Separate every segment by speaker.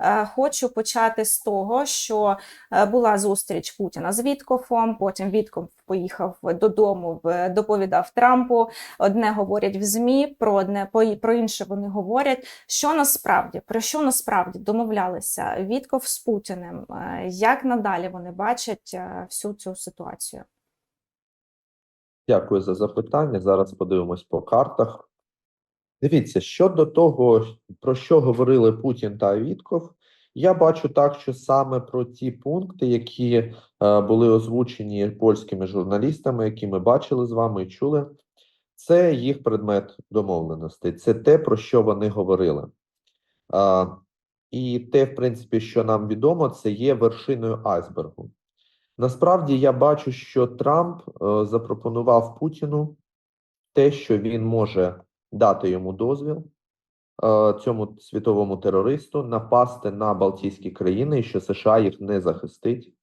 Speaker 1: Е, Хочу почати з того, що е, була зустріч Путіна з Віткофом. Потім Віткоф поїхав додому, доповідав Трампу. Одне говорять в ЗМІ, про одне про інше вони говорять. Що насправді про що насправді домовлялися Вітков з Путіним? Е, Як надалі вони бачать всю цю ситуацію?
Speaker 2: Дякую за запитання. Зараз подивимось по картах. Дивіться, щодо того, про що говорили Путін та Вітков, я бачу так, що саме про ті пункти, які е, були озвучені польськими журналістами, які ми бачили з вами і чули, це їх предмет домовленостей. Це те, про що вони говорили. Е, і те, в принципі, що нам відомо, це є вершиною айсбергу. Насправді я бачу, що Трамп е, запропонував Путіну те, що він може дати йому дозвіл е, цьому світовому терористу напасти на Балтійські країни, і що США їх не захистить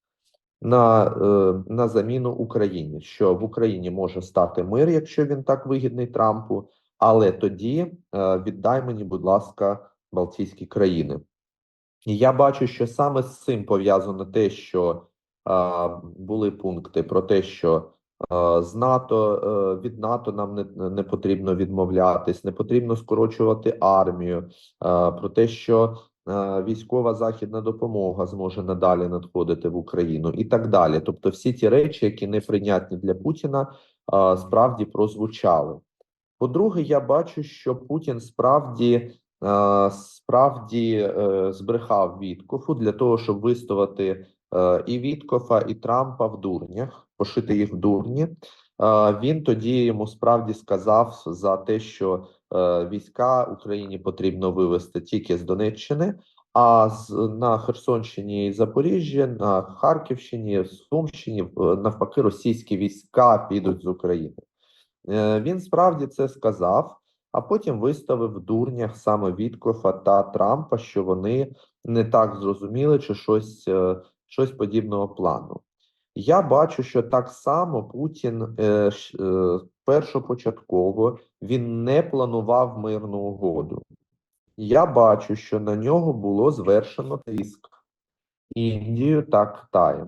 Speaker 2: на, е, на заміну Україні. Що в Україні може стати мир, якщо він так вигідний Трампу, але тоді е, віддай мені, будь ласка, Балтійські країни. І я бачу, що саме з цим пов'язано те, що були пункти про те, що з НАТО е, від НАТО нам не, не потрібно відмовлятись, не потрібно скорочувати армію, про те, що військова західна допомога зможе надалі надходити в Україну, і так далі. Тобто, всі ті речі, які неприйнятні для Путіна, справді прозвучали. По-друге, я бачу, що Путін справді е, справді е, збрехав Віткофу для того, щоб виставити е, і Віткофа, і Трампа в дурнях, пошити їх в дурні. Е, Він тоді йому справді сказав за те, що е, війська Україні потрібно вивести тільки з Донеччини. А з на Херсонщині і Запоріжжі, на Харківщині, Сумщині, навпаки, російські війська підуть з України. Е, Він справді це сказав, а потім виставив в дурнях саме Віткофа та Трампа, що вони не так зрозуміли, чи щось, е, щось подібного плану. Я бачу, що так само Путін е, е, першопочатково він не планував мирну угоду. Я бачу, що на нього було звершено тиск Індію та Китаєм,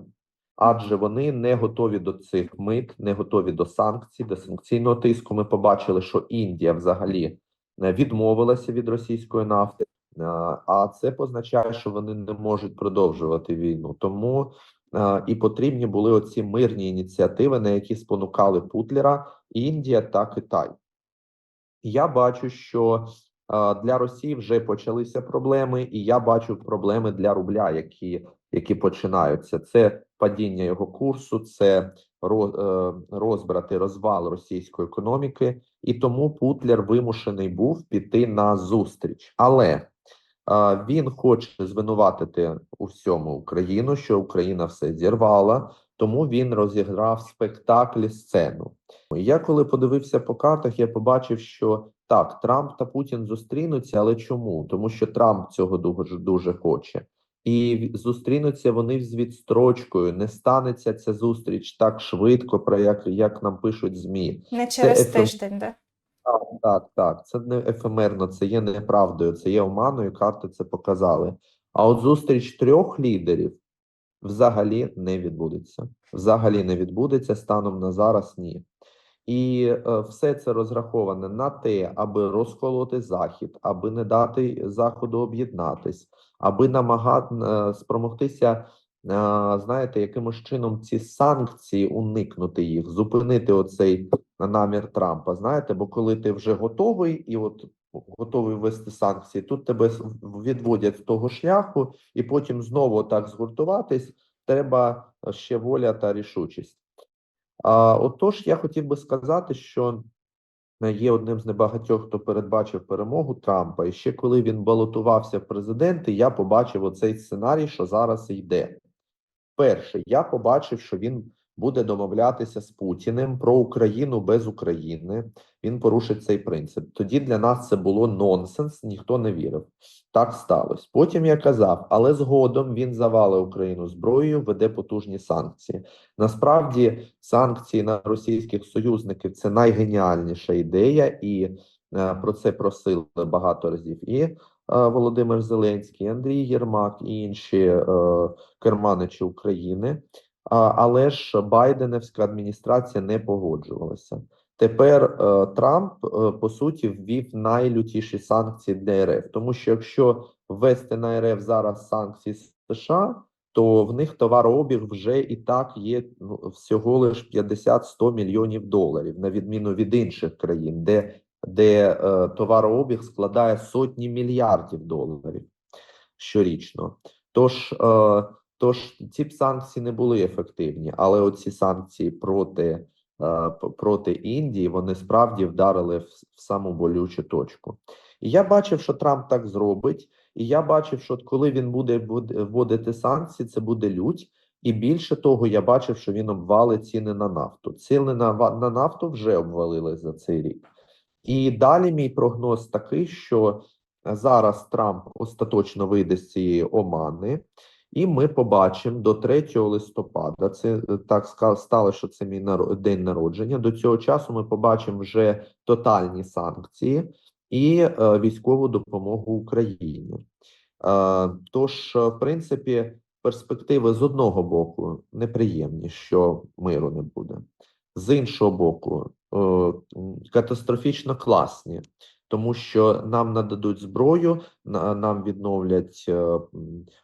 Speaker 2: адже вони не готові до цих мит, не готові до санкцій, до санкційного тиску. Ми побачили, що Індія взагалі е, відмовилася від російської нафти, а це позначає, що вони не можуть продовжувати війну. Тому е, і потрібні були оці мирні ініціативи, на які спонукали Путлера Індія та Китай. Я бачу, що е, для Росії вже почалися проблеми, і я бачу проблеми для рубля, які, які починаються. Це падіння його курсу, це ро- е, розбрат і розвал російської економіки, і тому Путлер вимушений був піти на зустріч. Але е, він хоче звинуватити у всьому Україну, що Україна все зірвала, тому він розіграв спектаклі сцену. Я коли подивився по картах, я побачив, що так, Трамп та Путін зустрінуться, але чому? Тому що Трамп цього дуже дуже хоче. І зустрінуться вони з відстрочкою. Не станеться ця зустріч так швидко, про як, як нам пишуть ЗМІ.
Speaker 1: Не через
Speaker 2: ефем-
Speaker 1: тиждень, да?
Speaker 2: Так, так, так. Це не ефемерно, це є неправдою, це є оманою. Карти це показали. А от зустріч трьох лідерів взагалі не відбудеться. Взагалі не відбудеться станом на зараз. Ні. І е, все це розраховане на те, аби розколоти захід, аби не дати заходу об'єднатись, аби намагати е, спромогтися, знаєте, якимось чином ці санкції уникнути їх, зупинити оцей намір Трампа. Знаєте, бо коли ти вже готовий і от готовий ввести санкції, тут тебе відводять з того шляху, і потім знову так згуртуватись. Треба ще воля та рішучість. А, отож, я хотів би сказати, що е, є одним з небагатьох, хто передбачив перемогу Трампа. І ще коли він балотувався в президенти, я побачив оцей сценарій, що зараз йде. Перше, я побачив, що він буде домовлятися з Путіним про Україну без України. Він порушить цей принцип. Тоді для нас це було нонсенс, ніхто не вірив. Так сталося. Потім я казав, але згодом він завалить Україну зброєю, веде потужні санкції. Насправді, санкції на російських союзників це найгеніальніша ідея, і е, про це просили багато разів і Володимир Зеленський, Андрій Єрмак і інші е, керманичі України. Але ж Байденівська адміністрація не погоджувалася. Тепер е, Трамп е, по суті ввів найлютіші санкції для РФ, тому що якщо ввести на РФ зараз санкції США, то в них товарообіг вже і так є ну, всього лиш 50-100 мільйонів доларів, на відміну від інших країн, де, де е, товарообіг складає сотні мільярдів доларів щорічно. Тож, е, тож ці б санкції не були ефективні, але оці санкції проти, е, проти Індії вони справді вдарили в, в саму болючу точку. І я бачив, що Трамп так зробить. І я бачив, що коли він буде вводити санкції, це буде лють. І більше того, я бачив, що він обвалить ціни на нафту. Ціни на, на нафту вже обвалили за цей рік. І далі мій прогноз такий, що зараз Трамп остаточно вийде з цієї омани, і ми побачимо до 3 листопада. Це е, так стало, що це мій день народження. До цього часу ми побачимо вже тотальні санкції і е, військову допомогу Україні. Е, Тож, в принципі, перспективи з одного боку неприємні, що миру не буде, з іншого боку, катастрофічно класні, тому що нам нададуть зброю, на- нам відновлять е,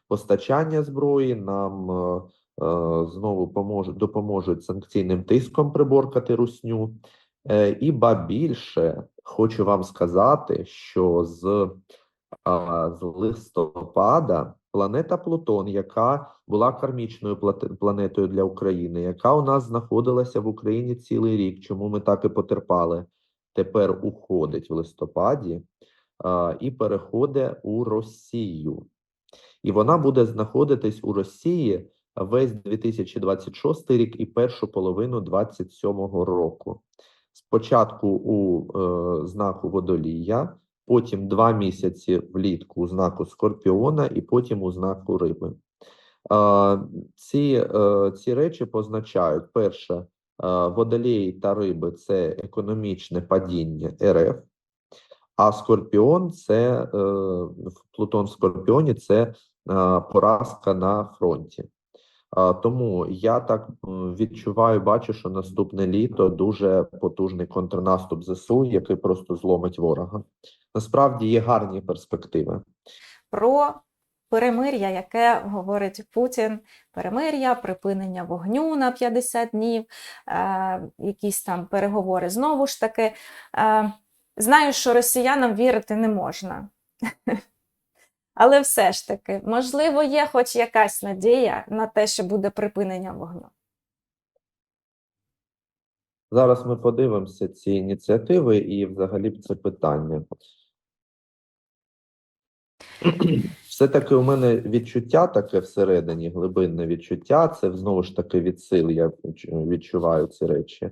Speaker 2: постачання зброї, нам е, е, знову поможуть, допоможуть санкційним тиском приборкати русню. І ба більше хочу вам сказати, що з, з листопада планета Плутон, яка була кармічною планетою для України, яка у нас знаходилася в Україні цілий рік, чому ми так і потерпали, тепер уходить в листопаді а, і переходить у Росію. І вона буде знаходитись у Росії весь 2026 рік і першу половину 2027 року. Спочатку у е, знаку водолія, потім два місяці влітку у знаку скорпіона, і потім у знаку риби. Ці, е, ці речі позначають: перше, е, водолій та риби це економічне падіння РФ, а скорпіон це е, Плутон в скорпіоні це поразка на фронті. Тому я так відчуваю, бачу, що наступне літо дуже потужний контрнаступ ЗСУ, який просто зломить ворога. Насправді є гарні перспективи.
Speaker 1: про перемир'я, яке говорить Путін, перемир'я, припинення вогню на 50 днів, е, якісь там переговори знову ж таки. Е, знаю, що росіянам вірити не можна. Але все ж таки, можливо, є хоч якась надія на те, що буде припинення вогню.
Speaker 2: Зараз ми подивимося ці ініціативи і взагалі це питання. Все-таки у мене відчуття таке всередині, глибинне відчуття. Це знову ж таки від сил. Я відчуваю ці речі.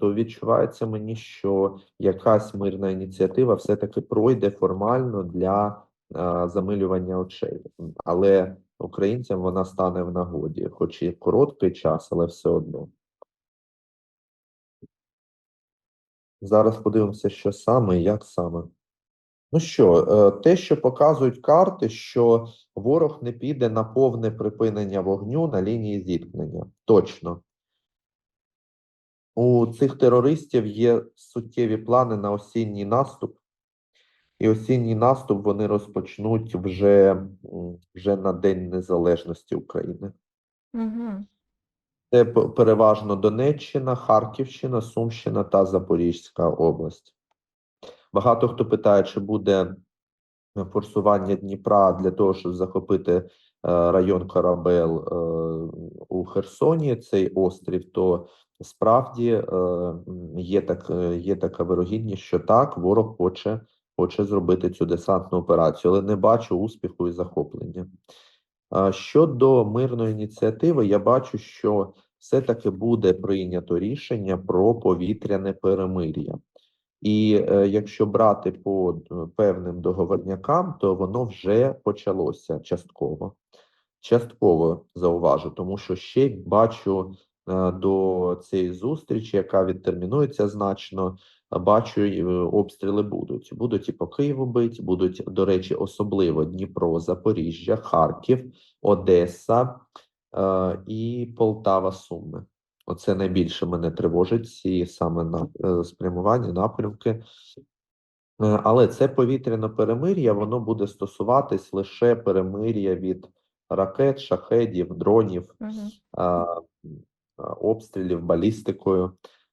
Speaker 2: То відчувається мені, що якась мирна ініціатива все-таки пройде формально для замилювання очей, але українцям вона стане в нагоді, хоч і короткий час, але все одно. Зараз подивимося, що саме і як саме. Ну що, е, те, що показують карти, що ворог не піде на повне припинення вогню на лінії зіткнення. Точно. У цих терористів є суттєві плани на осінній наступ. І осінній наступ вони розпочнуть вже, вже на День Незалежності України.
Speaker 1: Угу.
Speaker 2: Це переважно Донеччина, Харківщина, Сумщина та Запорізька область. Багато хто питає, чи буде е, форсування Дніпра для того, щоб захопити е, район Корабел е, у Херсоні, цей острів, то справді є, так, є така вирогідність, що так, ворог хоче, хоче зробити цю десантну операцію, але не бачу успіху і захоплення. Щодо мирної ініціативи, я бачу, що все-таки буде прийнято рішення про повітряне перемир'я. І е, якщо брати по е, певним договорнякам, то воно вже почалося частково. Частково зауважу, тому що ще бачу е, до цієї зустрічі, яка відтермінується значно, бачу, обстріли будуть. Будуть і по Києву бить, будуть, до речі, особливо Дніпро, Запоріжжя, Харків, Одеса е, і Полтава, Суми. Оце найбільше мене тривожить, ці саме на е, спрямування, напрямки. Е, Але це повітряне перемир'я, воно буде стосуватись лише перемир'я від ракет, шахедів, дронів, а, обстрілів балістикою,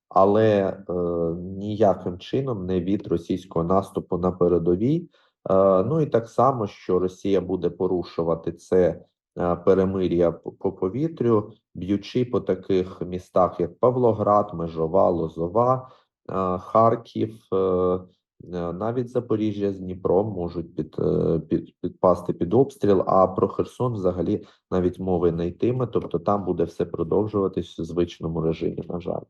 Speaker 2: але е, ніяким чином не від російського наступу на передовій. Е, ну і так само, що Росія буде порушувати це перемир'я по, по повітрю, б'ючи по таких містах, як Павлоград, Межова, Лозова, е, Харків. Е, е, навіть Запоріжжя з Дніпром можуть під, е, під, підпасти під обстріл, а про Херсон взагалі навіть мови не йтиме, тобто там буде все продовжуватись у звичному режимі, на жаль.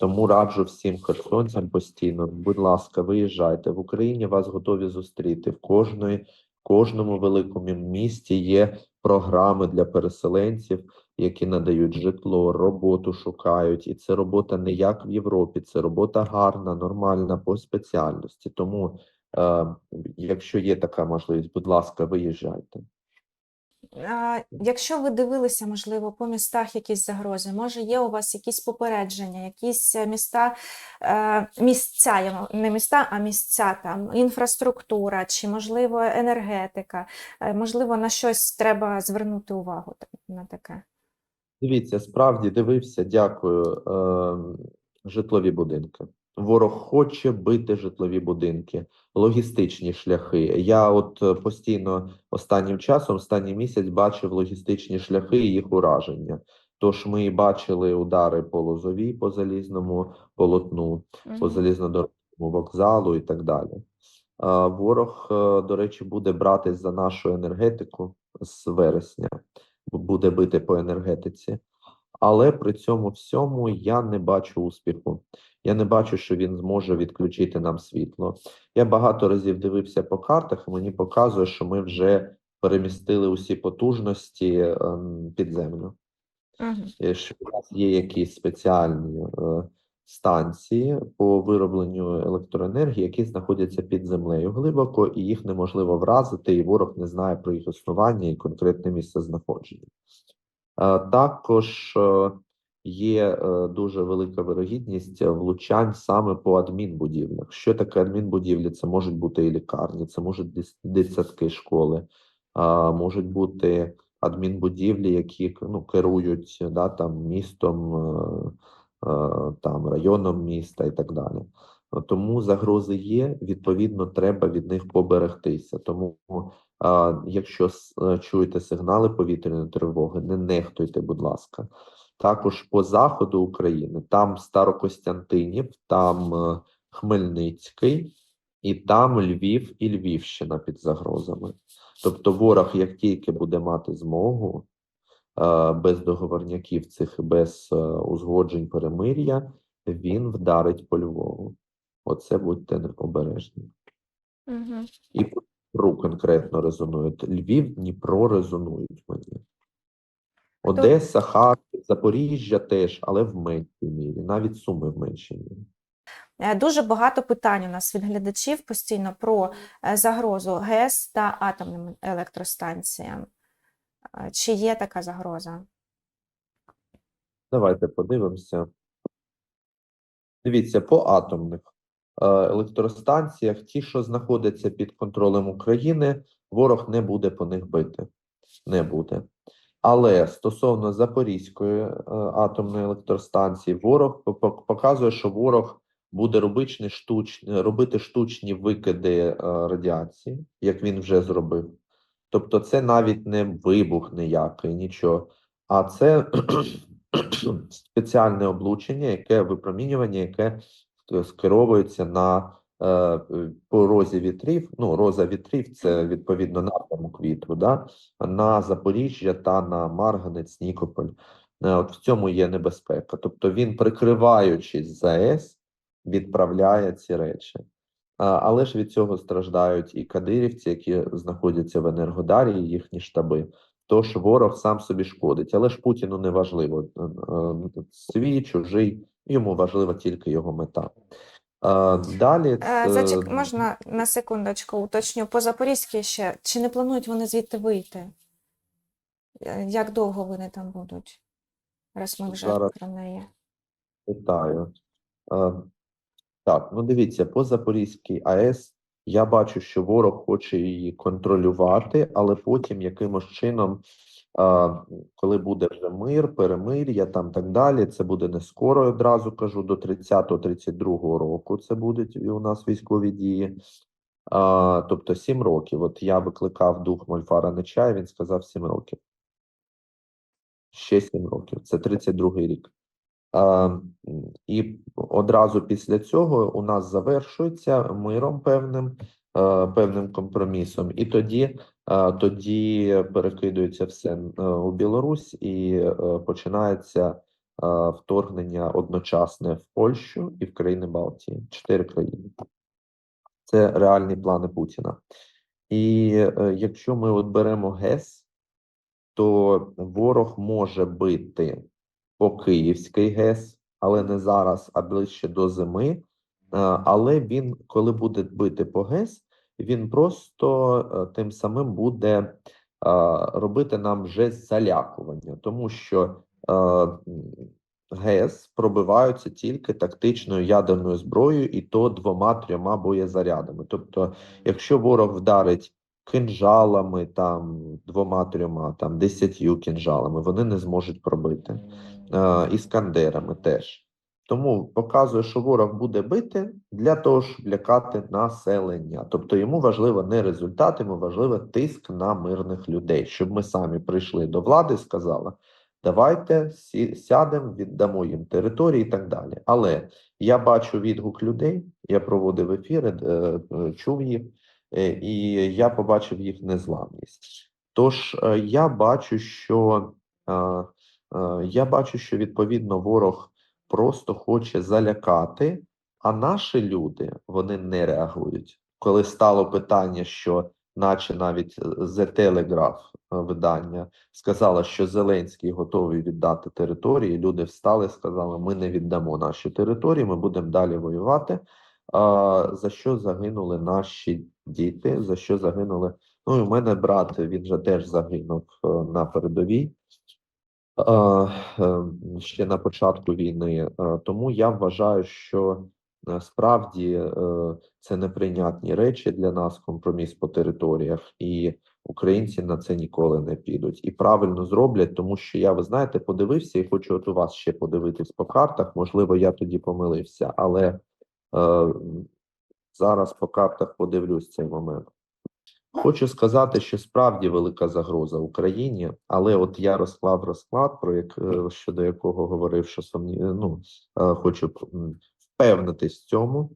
Speaker 2: Тому раджу всім херсонцям постійно, будь ласка, виїжджайте в Україні. Вас готові зустріти в кожної, кожному великому місті є програми для переселенців, які надають житло, роботу шукають, і це робота не як в Європі, це робота гарна, нормальна по спеціальності. Тому, е, якщо є така можливість, будь ласка, виїжджайте.
Speaker 1: Якщо ви дивилися, можливо, по містах якісь загрози, може є у вас якісь попередження, якісь е, міста, е, місця, не міста, а місця там, інфраструктура, чи можливо енергетика, Е, можливо, на щось треба звернути увагу на таке.
Speaker 2: Дивіться, справді дивився, дякую. Е, житлові будинки. Ворог хоче бити житлові будинки, логістичні шляхи. Я от е, постійно останнім часом, останній місяць бачив логістичні шляхи і їх ураження. Тож ми бачили удари по Лозовій, по залізному полотну, по залізнодорожному вокзалу і так далі. Ворог, е, до речі, буде братись за нашу енергетику з вересня, буде бити по енергетиці. Але при цьому всьому я не бачу успіху. Я не бачу, що він зможе відключити нам світло. Я багато разів дивився по картах, і мені показує, що ми вже перемістили усі потужності ем, під землю.
Speaker 1: Мгм.
Speaker 2: Е, що у нас є якісь спеціальні е, станції по виробленню електроенергії, які знаходяться під землею глибоко, і їх неможливо вразити, і ворог не знає про їх існування і конкретне місце знаходження. Е, Також е, є е, дуже велика вирогідність влучань саме по адмінбудівлях. Що таке адмінбудівлі? Це можуть бути і лікарні, це можуть дитсадки школи, можуть бути адмінбудівлі, які ну, керують да, там, містом, там, районом міста і так далі. Тому загрози є, відповідно, треба від них поберегтися. Тому, якщо е, чуєте сигнали повітряної тривоги, не нехтуйте, будь ласка. Також по заходу України, там Старокостянтинів, там е, Хмельницький, і там Львів і Львівщина під загрозами. Тобто, ворог, як тільки буде мати змогу, е, без договорняків цих і без узгоджень перемир'я, він вдарить по Львову. Оце будьте обережні.
Speaker 1: Мгм.
Speaker 2: І по Дніпру конкретно резонують. Львів, Дніпро резонують мені. Одеса, Харків, Запоріжжя теж, але в меншій мірі, навіть Суми в меншій мірі.
Speaker 1: Е, Дуже багато питань у нас від глядачів постійно про е, загрозу ГЕС та атомним електростанціям. Е, Чи є така загроза?
Speaker 2: Давайте подивимося. Дивіться, по атомних електростанціях, ті, що знаходяться під контролем України, ворог не буде по них бити. Не буде. Але стосовно Запорізької е, атомної електростанції, ворог по- по- показує, що ворог буде робити штучні, робити штучні викиди е, радіації, як він вже зробив. Тобто, це навіть не вибух ніякий, нічого, а це спеціальне облучення, яке випромінювання, яке е, скеровується на е, е, по розі вітрів. Ну, роза вітрів це відповідно напрямок вітру, да? на Запоріжжя та на Марганець, Нікополь. Е, От в цьому є небезпека. Тобто він, прикриваючись ЗАЕС, відправляє ці речі. Але ж від цього страждають і кадирівці, які знаходяться в Енергодарі, і їхні штаби. Тож ворог сам собі шкодить. Але ж Путіну не важливо е, свій, чужий, йому важлива тільки його мета. Е, Далі
Speaker 1: Е, Зачек, можна на секундочку уточню. По Запорізькій ще чи не планують вони звідти вийти? Е, Як довго вони там будуть? Раз ми вже
Speaker 2: Зараз.
Speaker 1: про неї.
Speaker 2: Питаю. Е, Так, ну дивіться, по Запорізькій АЕС я бачу, що ворог хоче її контролювати, але потім якимось чином, е, коли буде вже мир, перемир'я, там так далі, це буде не скоро, одразу кажу, до 30-32 року це будуть у нас військові дії. А, тобто 7 років. От я викликав дух Мольфара Нечая, він сказав 7 років. Ще 7 років. Це 32-й рік. А, і одразу після цього у нас завершується миром певним, певним компромісом. І тоді, тоді перекидується все е, у Білорусь і е, починається е, вторгнення одночасне в Польщу і в країни Балтії. Чотири країни. Це реальні плани Путіна. І якщо ми от беремо ГЕС, то ворог може бити по Київський ГЕС, але не зараз, а ближче до зими. Але він, коли буде бити по ГЕС, він просто е, тим самим буде е, робити нам вже залякування, тому що е, ГЕС пробиваються тільки тактичною ядерною зброєю, і то двома-трьома боєзарядами. Тобто, якщо ворог вдарить кинжалами, там двома-трьома, там десятью кінжалами, вони не зможуть пробити. Іскандерами теж. Тому показує, що ворог буде бити для того, щоб лякати населення. Тобто йому важливо не результат, йому важливо тиск на мирних людей, щоб ми самі прийшли до влади і сказали, давайте сядемо, віддамо їм території і так далі. Але я бачу відгук людей, я проводив ефіри, е, чув їх, е, і я побачив їх незламність. Тож е, я бачу, що я бачу, що відповідно ворог просто хоче залякати, а наші люди вони не реагують. Коли стало питання, що, наче навіть е, The Telegraph е, видання сказала, що Зеленський готовий віддати території, люди встали, сказали: ми не віддамо наші території, ми будемо далі воювати. За що загинули наші діти? За що загинули? Ну, і у мене брат, він же теж загинув е, на передовій. Е, ще на початку війни. Е, Тому я вважаю, що е, справді е, це неприйнятні речі для нас, компроміс по територіях, і українці на це ніколи не підуть. І правильно зроблять, тому що я, ви знаєте, подивився і хочу от у вас ще подивитись по картах. Можливо, я тоді помилився, але зараз по картах подивлюсь цей момент. Хочу сказати, що справді велика загроза Україні, але от я розклав розклад, про як е, щодо якого говорив, що сумні, ну е, хочу впевнитись в цьому.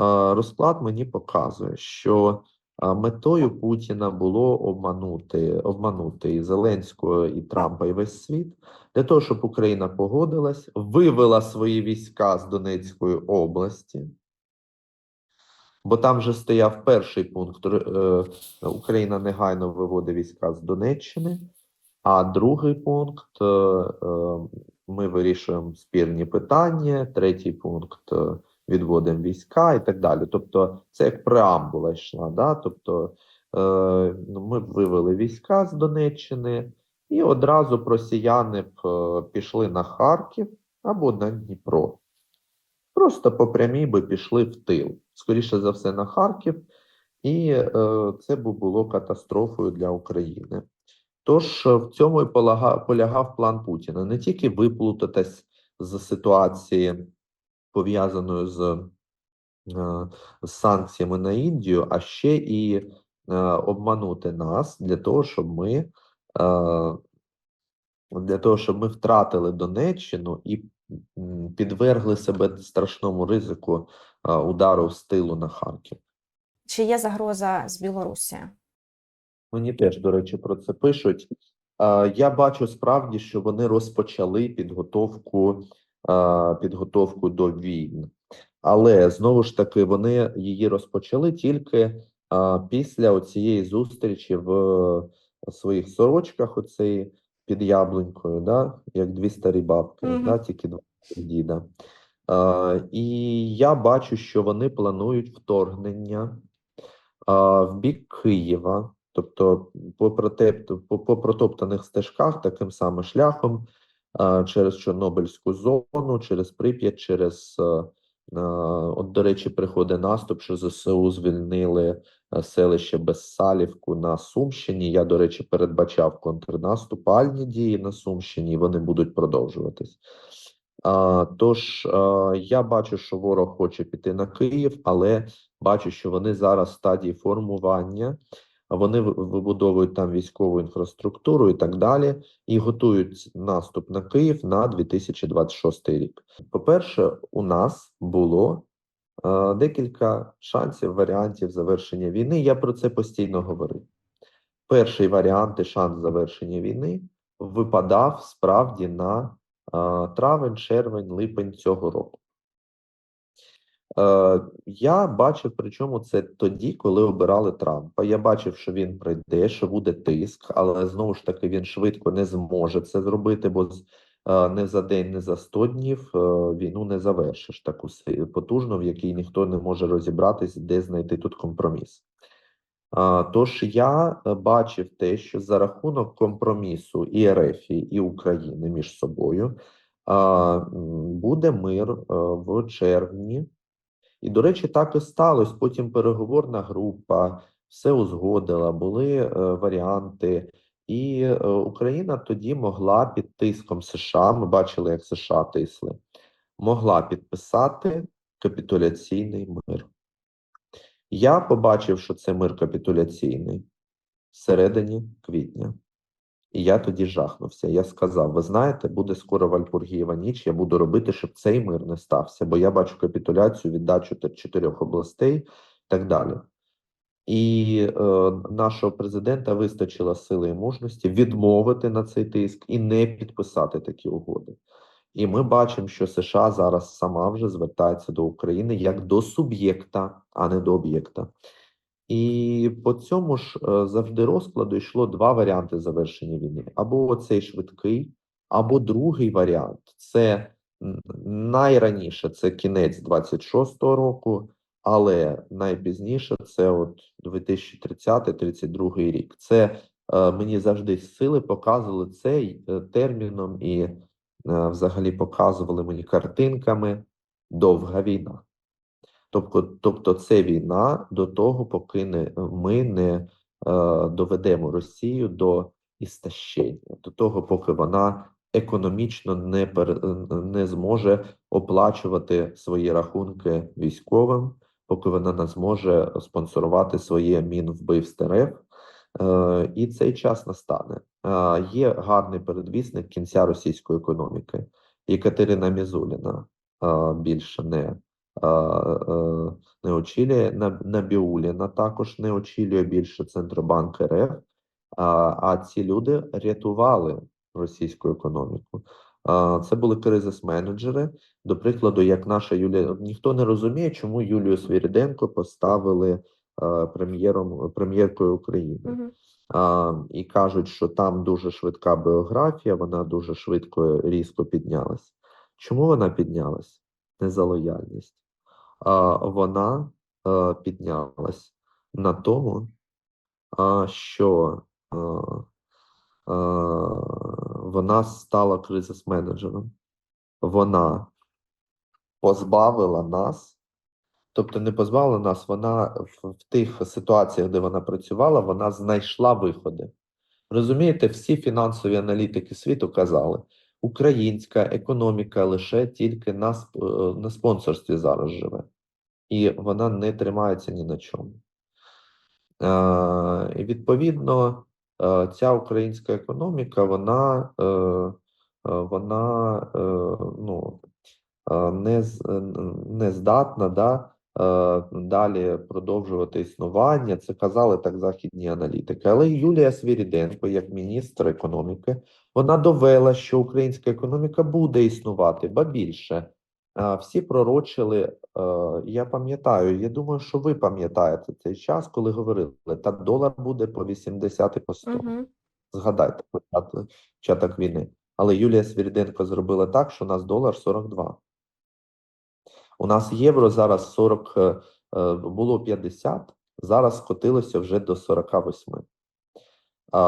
Speaker 2: Е, Розклад мені показує, що е, метою Путіна було обманути, обманути і Зеленського, і Трампа, і весь світ для того, щоб Україна погодилась, вивела свої війська з Донецької області. Бо там вже стояв перший пункт. е, Україна негайно виводить війська з Донеччини, а другий пункт е, е, ми вирішуємо спірні питання, третій пункт відводимо війська і так далі. Тобто, це як преамбула йшла. Да? Тобто, ми вивели війська з Донеччини, і одразу б росіяни б пішли на Харків або на Дніпро. Просто по прямій би пішли в тил, скоріше за все, на Харків, і е, це б було катастрофою для України. Тож е, в цьому і полягав план Путіна не тільки виплутатись з ситуації, пов'язаної з, е, з санкціями на Індію, а ще і обманути нас для того, щоб ми для того, щоб ми втратили Донеччину і підвергли себе страшному ризику удару з тилу на Харків.
Speaker 1: Чи є загроза з Білорусі?
Speaker 2: Мені теж, до речі, про це пишуть. Е, Я бачу справді, що вони розпочали підготовку, е, підготовку до війн, але знову ж таки вони її розпочали тільки е, після оцієї зустрічі в е, своїх сорочках, оцеї під яблунькою, да, як дві старі бабки,
Speaker 1: Мгм.
Speaker 2: да, тільки два діда. Е, І я бачу, що вони планують вторгнення а, в бік Києва, тобто по, по, протоптаних стежках, таким самим шляхом, а, через Чорнобильську зону, через Прип'ять, через, е, е, от, до речі, приходить наступ, що ЗСУ звільнили е, селище Безсалівку на Сумщині. Я, до речі, передбачав контрнаступальні дії на Сумщині, вони будуть продовжуватись. Тож я бачу, що ворог хоче піти на Київ, але бачу, що вони зараз в стадії формування, вони вибудовують там військову інфраструктуру і так далі, і готують наступ на Київ на 2026 рік. По-перше, у нас було декілька шансів, варіантів завершення війни. Я про це постійно говорив. Перший варіант і шанс завершення війни випадав справді на травень, червень, липень цього року. Е, я бачив, причому це тоді, коли обирали Трампа. Я бачив, що він прийде, що буде тиск, але знову ж таки він швидко не зможе це зробити, бо е, не за день, не за 100 днів е, війну не завершиш таку потужну, в якій ніхто не може розібратись, де знайти тут компроміс. Тож я е, бачив те, що за рахунок компромісу і РФ, і України між собою буде мир е, в червні. І, до речі, так і сталося. Потім переговорна група все узгодила, були е, варіанти, і Україна тоді могла під тиском США. Ми бачили, як США тисли, могла підписати капітуляційний мир. Я побачив, що це мир капітуляційний всередині квітня. І я тоді жахнувся. Я сказав: ви знаєте, буде скоро Вальпургієва ніч. Я буду робити, щоб цей мир не стався, бо я бачу капітуляцію, віддачу чотирьох областей і так далі. І е, нашого президента вистачило сили і мужності відмовити на цей тиск і не підписати такі угоди. І ми бачимо, що США зараз сама вже звертається до України як до суб'єкта, а не до об'єкта. І по цьому ж е, завжди розкладу йшло два варіанти завершення війни: або оцей швидкий, або другий варіант це найраніше це кінець 26-го року, але найпізніше це от 2030-32 рік. Це е, мені завжди сили показували цей е, терміном і взагалі показували мені картинками довга війна. Тобто, тобто це війна до того, поки не, ми не е, доведемо Росію до істощення, до того, поки вона економічно не, пер, не зможе оплачувати свої рахунки військовим, поки вона не зможе спонсорувати своє мінвбивство РФ. Е, і цей час настане. Е, є гарний передвісник кінця російської економіки. Єкатерина Мізуліна е, більше не не очолює На- Набіуліна також не очолює більше Центробанк РФ, а, ці люди рятували російську економіку. Це були кризис-менеджери. До прикладу, як наша Юлія, ніхто не розуміє, чому Юлію Свіріденко поставили прем'єром прем'єркою України. А, і кажуть, що там дуже швидка біографія, вона дуже швидко різко піднялась. Чому вона піднялась? Не за лояльність. А, вона е, піднялась на тому, а, що е, е, вона стала кризис-менеджером. Вона позбавила нас, тобто не позбавила нас, вона в, тих ситуаціях, де вона працювала, вона знайшла виходи. Розумієте, всі фінансові аналітики світу казали, українська економіка лише тільки на, е, на спонсорстві зараз живе, і вона не тримається ні на чому. Е, і відповідно, е, ця українська економіка, вона, е, е, вона е, ну, не, не здатна да, далі продовжувати існування. Це казали так західні аналітики. Але Юлія Свіріденко, як міністр економіки, вона довела, що українська економіка буде існувати, ба більше. е, Всі пророчили, е, я пам'ятаю, я думаю, що ви пам'ятаєте цей час, коли говорили, та долар буде по 80 і по 100.
Speaker 1: Мгм.
Speaker 2: Згадайте початок війни. Але Юлія Свіріденко зробила так, що у нас долар 42. У нас євро зараз 40, е, е, було 50, зараз скотилося вже до 48.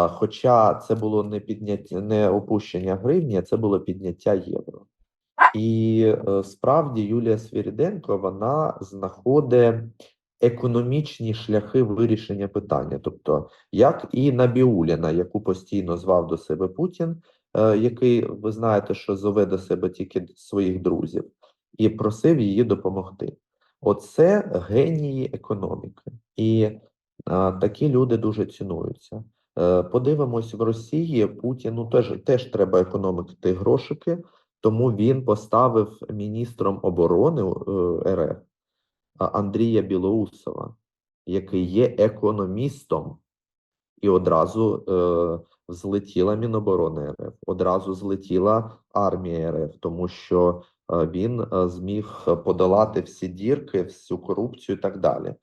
Speaker 2: Хоча це було не підняття, не опущення гривні, а це було підняття євро. І е, справді Юлія Свіріденко вона знаходить економічні шляхи вирішення питання. Тобто, як і Набіуліна, яку постійно звав до себе Путін, який ви знаєте, що зове до себе тільки своїх друзів, і просив її допомогти. Оце генії економіки, і е, такі люди дуже цінуються. Е, Подивимось в Росії. Путіну теж теж треба економити грошики, тому він поставив міністром оборони е, РФ Андрія Білоусова, який є економістом, і одразу е, злетіла Міноборони РФ, одразу злетіла армія РФ, тому що він е, зміг подолати всі дірки, всю корупцію і так далі.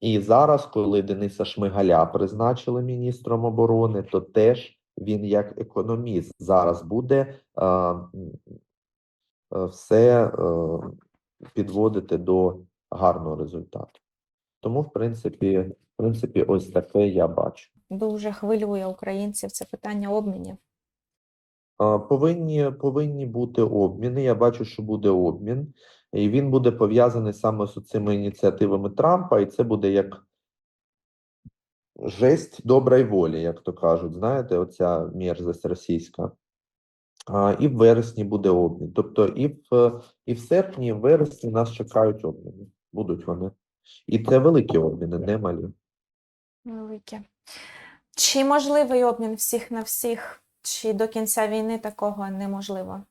Speaker 2: І зараз, коли Дениса Шмигаля призначили міністром оборони, то теж він як економіст зараз буде е, е, все е, підводити до гарного результату. Тому, в принципі, в принципі, ось таке я бачу.
Speaker 1: Дуже хвилює українців це питання обмінів.
Speaker 2: Повинні, повинні бути обміни. Я бачу, що буде обмін, і він буде пов'язаний саме з цими ініціативами Трампа, і це буде як жесть доброї волі, як то кажуть. Знаєте, оця мерзость російська. І в вересні буде обмін. Тобто, і в, і в серпні, і в вересні нас чекають обміни. Будуть вони. І це великі обміни, не малі.
Speaker 1: Велике. Чи можливий обмін всіх на всіх, чи до кінця війни такого неможливо?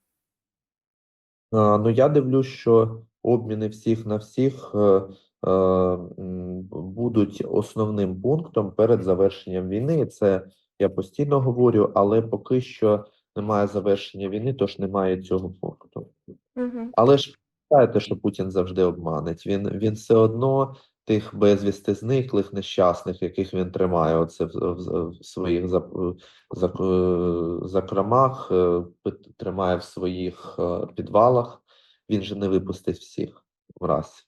Speaker 2: А, Ну, я дивлюсь, що обміни всіх на всіх е, е, будуть основним пунктом перед завершенням війни. Це я постійно говорю, але поки що немає завершення війни, тож немає цього пункту.
Speaker 1: Угу.
Speaker 2: Але ж пам'ятаєте, що Путін завжди обманить. Він, він все одно тих безвісти зниклих, нещасних, яких він тримає оце в, в, в своїх е, закромах, е, тримає в своїх е, підвалах. Він же не випустить всіх враз.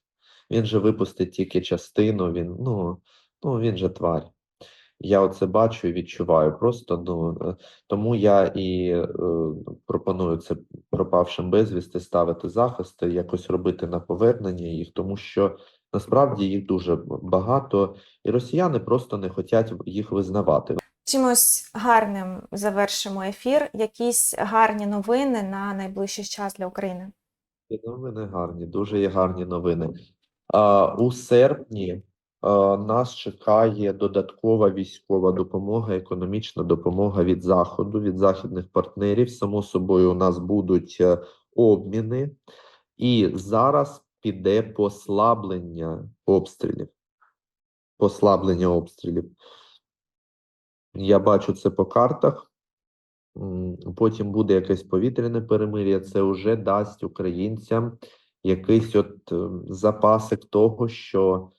Speaker 2: Він же випустить тільки частину. Він ну, ну він же тварь. Я оце бачу і відчуваю. Просто ну тому я і е, пропоную це пропавшим безвісти ставити захисти, якось робити на повернення їх, тому що насправді їх дуже багато, і росіяни просто не хочуть їх визнавати.
Speaker 1: Чимось гарним завершимо ефір. Якісь гарні новини на найближчий час для України.
Speaker 2: Новини гарні, дуже є гарні новини. А, у серпні а, нас чекає додаткова військова допомога, економічна допомога від Заходу, від західних партнерів. Само собою, у нас будуть е, обміни, і зараз піде послаблення обстрілів. Послаблення обстрілів. Я бачу це по картах. Потім буде якесь повітряне перемир'я. Це вже дасть українцям якийсь от е, запасик того, що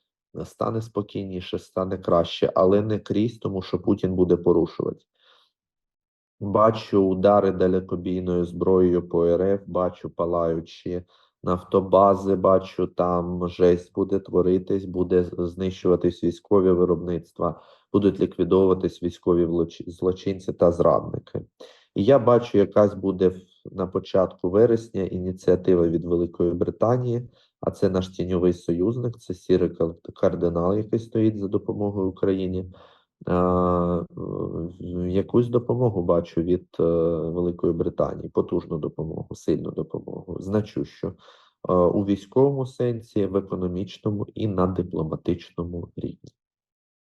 Speaker 2: стане спокійніше, стане краще, але не крізь, тому що Путін буде порушувати. Бачу удари далекобійною зброєю по РФ, бачу палаючі нафтобази, бачу там жесть буде творитись, буде знищуватись військові виробництва, будуть ліквідовуватись військові злочинці та зрадники. І я бачу, якась буде на початку вересня ініціатива від Великої Британії, а це наш тіньовий союзник, це сірий кардинал, який стоїть за допомогою Україні. В- Якусь допомогу бачу від е, Великої Британії, потужну допомогу, сильну допомогу, значущу е, у військовому сенсі, в економічному і на дипломатичному рівні.